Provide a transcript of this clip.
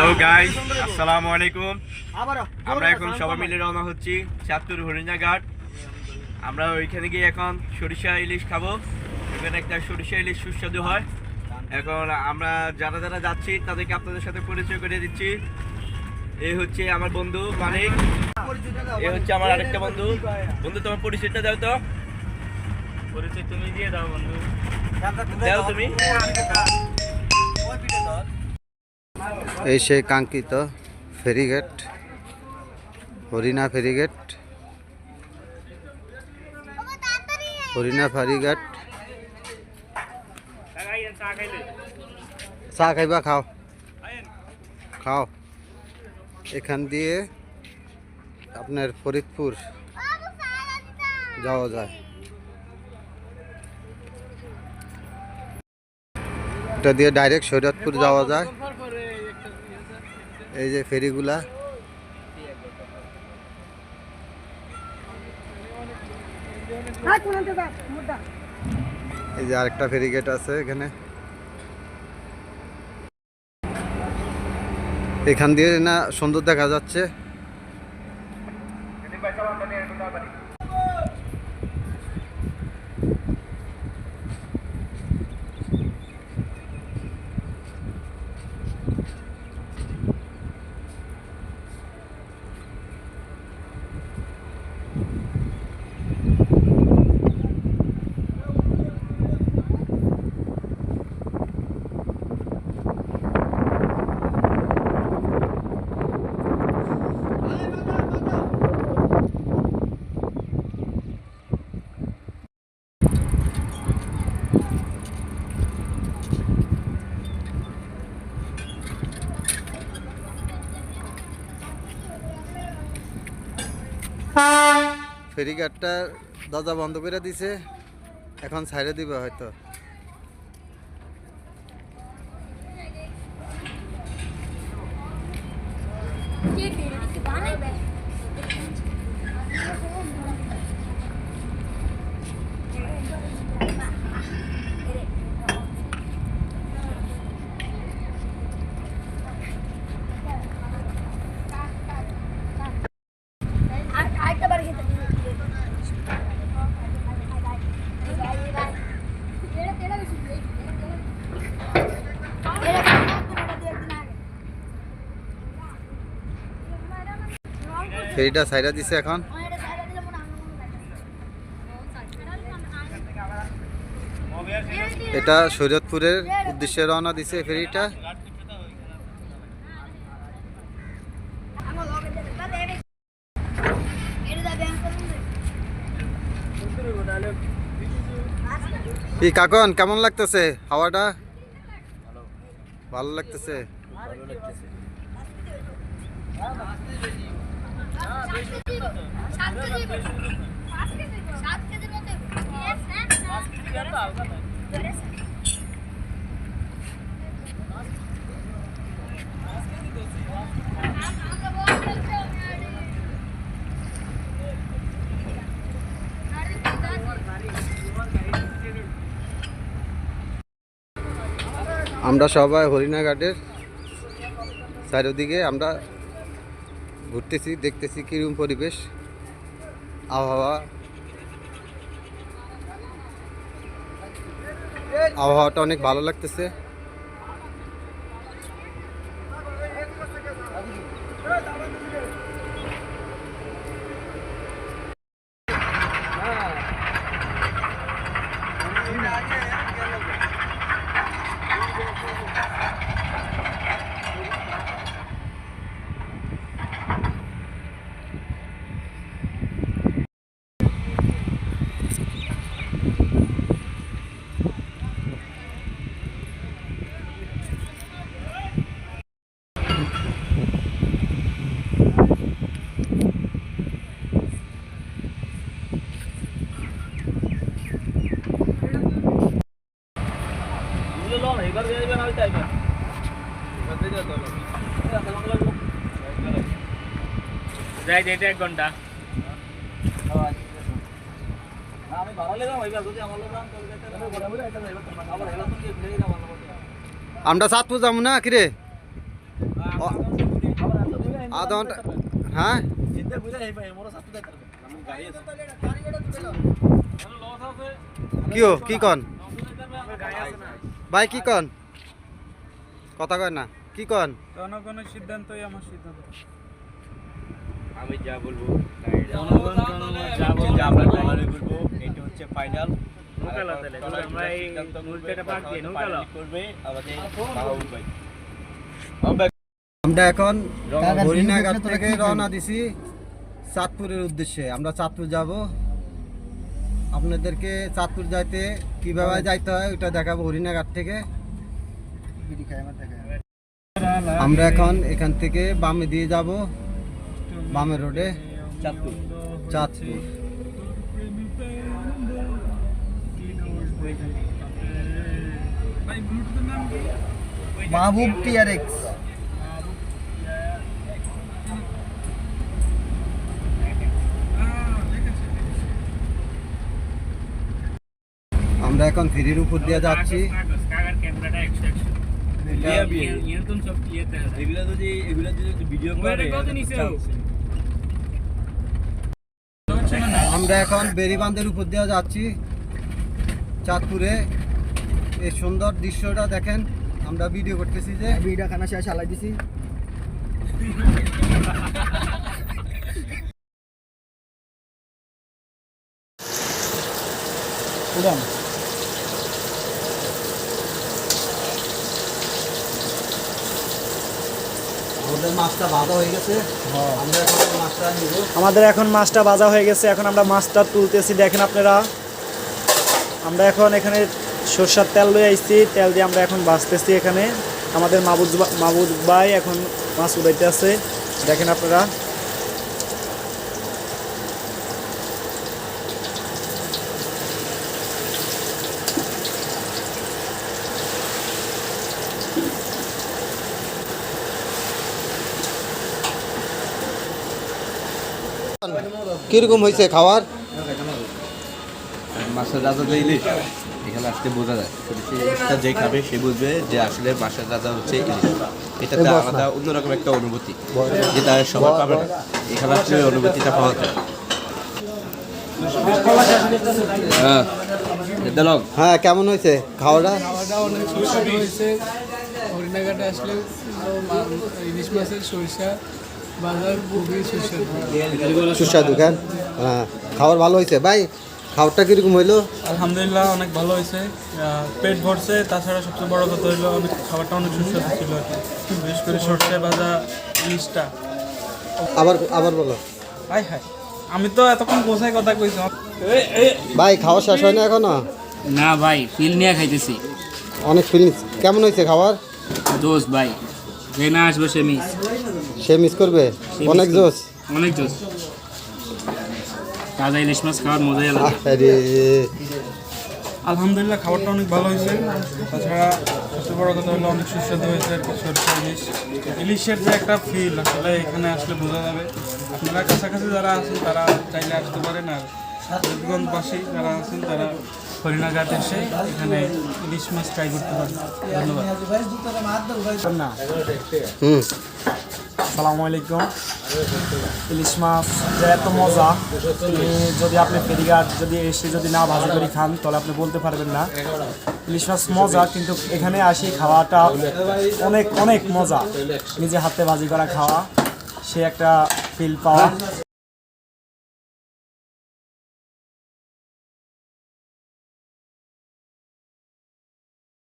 Hello guys আসসালামু আলাইকুম আমরা এখন সবাই মিলে রওনা হচ্ছি চাঁদপুর হরিণা ঘাট আমরা ওইখানে গিয়ে এখন সরিষা ইলিশ খাব। এখানে একটা সরিষা ইলিশ সুস্বাদু হয়। এখন আমরা যারা যারা যাচ্ছি তাদেরকে আপনাদের সাথে পরিচয় করে দিচ্ছি। এই হচ্ছে আমার বন্ধু মানিক। এই হচ্ছে আমার আরেকটা বন্ধু। বন্ধু তোমার পরিচয়টা দাও তো। পরিচয় তুমি দিয়ে দাও বন্ধু। দাও তুমি এই সেই কাঙ্ক্ষিত ফেরিগেট হরিণা ফেরিগেট হরিণা ফেরিঘাট। চা খাইবা, খাও। খাও। এখান দিয়ে আপনার ফরিদপুর যাওয়া যায়। এটা দিয়ে ডাইরেক্ট শরীয়তপুর যাওয়া যায়। এই যে ফেরিগুলা। এই যে আরেকটা ফেরিগেট আছে এখানে। এখান দিয়ে না সুন্দর দেখা যাচ্ছে। ফেরিঘাটটা দরজা বন্ধ করে দিছে। এখন ছাইড়ে দিবে হয়তো। ফেরিটা ছাইড়া দিছে এখন। এটা শরীয়তপুরের উদ্দেশ্যে রওনা দিছে ফেরিটা। কি কাকন, কেমন লাগতেছে হাওয়াটা? ভালো লাগতেছে। আমরা সবাই হরিণাঘাটের চারিদিকে আমরা ঘুরতেছি দেখতেছি কীরকম পরিবেশ আবহাওয়া। আবহাওয়াটা অনেক ভালো লাগতেছে। যাই যেতে এক ঘণ্টা। আমরা সাতপুর যাব না কিরে? আধা ঘণ্টা হ্যাঁ? কিও কি কন? ভাই কি কন? কথা কয় না। কি কন? জনগণের সিদ্ধান্তই আমার সিদ্ধান্ত। আমি যা বলব জনগণ যা বলবে আমরা তাই বলব এটা হচ্ছে ফাইনাল আমরা আমরা আমরা এখন হরিণাঘাট থেকে রওনা দিছি চাঁদপুরের উদ্দেশ্যে। আমরা চাঁদপুর যাব। আপনাদেরকে চাঁদপুর যাইতে কীভাবে যাইতে হয় ওটা দেখাবো হরিণাঘাট থেকে। আমরা এখন এখান থেকে বামে দিয়ে যাব। বামে রোডে? চাঁদপুর। চাঁদপুর। মাহবুব টিআরএক্স। আমরা এখন ফেরির উপর দিয়ে যাচ্ছি। এগুলা যদি এগুলা যদি ভিডিও ওইটা আমরা এখন বেরিবান্ধের উপর দিয়ে যাচ্ছি। চাঁদপুরে। এই সুন্দর দৃশ্যটা দেখেন। আমরা ভিডিও করতেছি যে ভিডিও খানা শেষ চালাই দিছি। আমাদের মাছটা ভালো হয়ে গেছে আমরা এখন মাছটা নিব আমাদের এখন মাছটা বাজা হয়ে গেছে। এখন আমরা মাছটা তুলতেছি। দেখেন আপনারা আমরা এখন এখানে সরষার তেল লয়ে আইছি। তেল দিয়ে আমরা এখন ভাজতেছি এখানে। আমাদের মাবুদ মাবুদ ভাই এখন মাছ উড়াইতে আছে দেখেন আপনারা কীরকম হয়েছে খাবার মাছের রাজা যে ইলিশ এখানে আসতে বোঝা যায়। ইলিশটা যে খাবে সে বুঝবে যে আসলে মাছের রাজা হচ্ছে ইলিশ। এটাতে। আলাদা অন্যরকম একটা অনুভূতি যেটা সবাই পাবে না। এখানে আসলে অনুভূতিটা পাওয়া যায়। হ্যাঁ হ্যাঁ কেমন হয়েছে খাওয়াটা? খাওয়াটা অনেক সুস্বাদু হয়েছে। হরিণাঘাটে আসলে ইলিশ মাছের সরিষা সুস্বাদু। সুস্বাদু খান হ্যাঁ। খাবার ভালো হয়েছে? ভাই খাবারটা কীরকম হইল? আলহামদুলিল্লাহ অনেক ভালো হয়েছে। পেট ভরছে তাছাড়া সবচেয়ে বড় কথা হলো অনেক খাবারটা অনেক সুস্বাদু ছিল আর কি। বিশেষ করে সর্ষে ভাজা ইলিশটা। আবার আবার বলো। হাই হাই আমি তো এতক্ষণ গোছাই কথা কইছি। ভাই খাওয়া শেষ হয় না এখনও? না ভাই ফিল নিয়ে খাইতেছি। অনেক ফিল কেমন হয়েছে খাবার? দোষ ভাই যে না আসবে সে মিস সে মিস করবে? অনেক জোস অনেক দোষ তাজা ইলিশ মাছ খাওয়ার মজাই আলাদা। আরে। আলহামদুলিল্লাহ খাবারটা অনেক ভালো হয়েছে। তাছাড়া সবচেয়ে বড় কথা হলো অনেক সুস্বাদু হয়েছে আর কি সরষে ইলিশ। ইলিশের যে একটা ফিল আসলে এখানে আসলে বোঝা যাবে। আপনারা কাছাকাছি যারা আছেন তারা চাইলে আসতে পারেন। আর রূপগঞ্জবাসী যারা আছেন তারা হরিণাঘাট এসে এখানে ইলিশ মাছ ট্রাই করতে ধন্যবাদ। আসসালামু আলাইকুম। ইলিশ মাছ যে এত মজা। যদি আপনি ফেরিঘাট যদি এসে যদি না ভাজি করে খান তাহলে আপনি বলতে পারবেন না। ইলিশ মাছ মজা কিন্তু এখানে আসি খাওয়াটা অনেক অনেক মজা। নিজে হাতে ভাজি করা খাওয়া সে একটা ফিল পাওয়া।